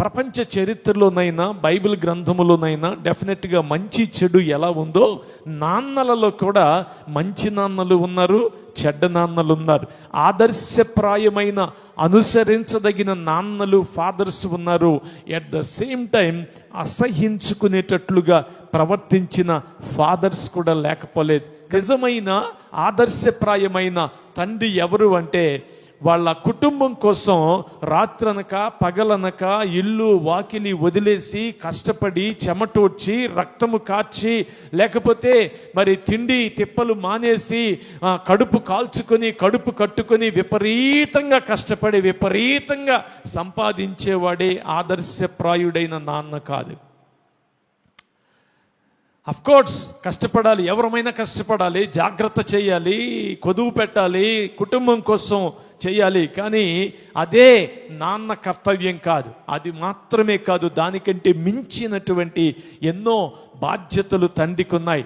ప్రపంచ చరిత్రలోనైనా బైబిల్ గ్రంథములోనైనా డెఫినెట్గా మంచి చెడు ఎలా ఉందో నాన్నలలో కూడా మంచి నాన్నలు ఉన్నారు చెడ్డ నాన్నలు ఉన్నారు. ఆదర్శప్రాయమైన అనుసరించదగిన నాన్నలు ఫాదర్స్ ఉన్నారు. ఎట్ ద సేమ్ టైం అసహించుకునేటట్లుగా ప్రవర్తించిన ఫాదర్స్ కూడా లేకపోలేదు. నిజమైన ఆదర్శప్రాయమైన తండ్రి ఎవరు అంటే వాళ్ళ కుటుంబం కోసం రాత్రనక పగలనక ఇల్లు వాకిలి వదిలేసి కష్టపడి చెమటోడ్చి రక్తము కార్చి లేకపోతే మరి తిండి తిప్పలు మానేసి కడుపు కాల్చుకొని కడుపు కట్టుకొని విపరీతంగా కష్టపడి విపరీతంగా సంపాదించేవాడే ఆదర్శప్రాయుడైన నాన్న కాదు. కోర్స్ కష్టపడాలి ఎవరమైనా కష్టపడాలి జాగ్రత్త చేయాలి కొదువు పెట్టాలి కుటుంబం కోసం చేయాలి. కానీ అదే నాన్న కర్తవ్యం కాదు. అది మాత్రమే కాదు దానికంటే మించినటువంటి ఎన్నో బాధ్యతలు తండ్రికి ఉన్నాయి